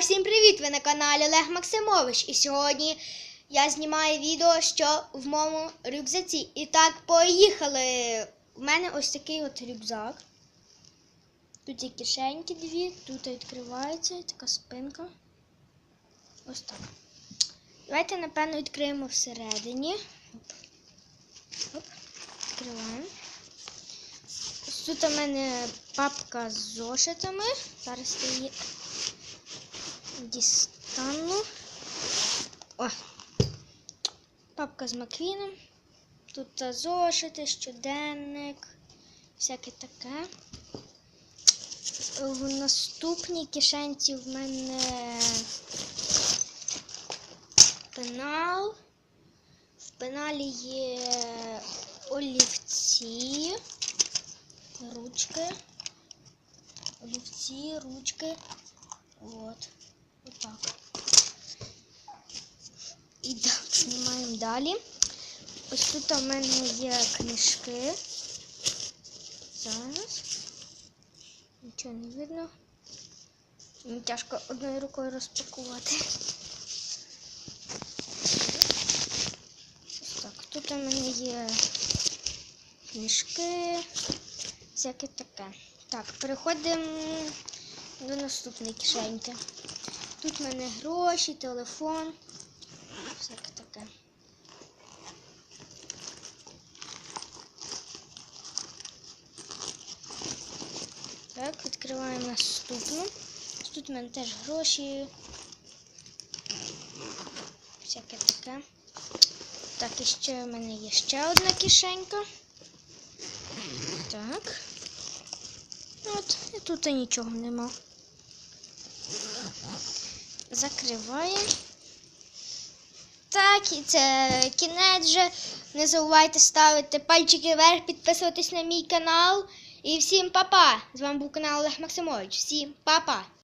Всім привіт! Ви на каналі Олег Максимович. І сьогодні я знімаю відео, що в моєму рюкзаці. І так, поїхали! У мене ось такий от рюкзак. Тут є кишеньки дві, тут відкривається така спинка. Ось так. Давайте, напевно, відкриємо всередині. Відкриваємо. Тут у мене папка з зошитами. Зараз її дістану. О! Папка з Маквіном. Тут зошити, щоденник, всяке таке. В наступній кишенці в мене пенал. В пеналі є олівці, ручки. Олівці, ручки. От. Отак. І так, знімаємо далі. Ось тут у мене є книжки. Зараз. Нічого не видно. Мені тяжко одною рукою розпакувати. Ось так. Тут у мене є книжки. Всяке таке. Так, переходимо до наступної кишеньки. Тут в мене гроші, телефон. Всяке таке. Так, відкриваємо наступну. Тут в мене теж гроші. Всяке таке. Так, і ще в мене є ще одна кишенька. Так. От, і тут і нічого нема. Закриваємо. Так, і це кінець вже. Не забувайте ставити пальчики вверх, підписуватись на мій канал. І всім па-па! З вами був канал Олег Максимович. Всім па-па!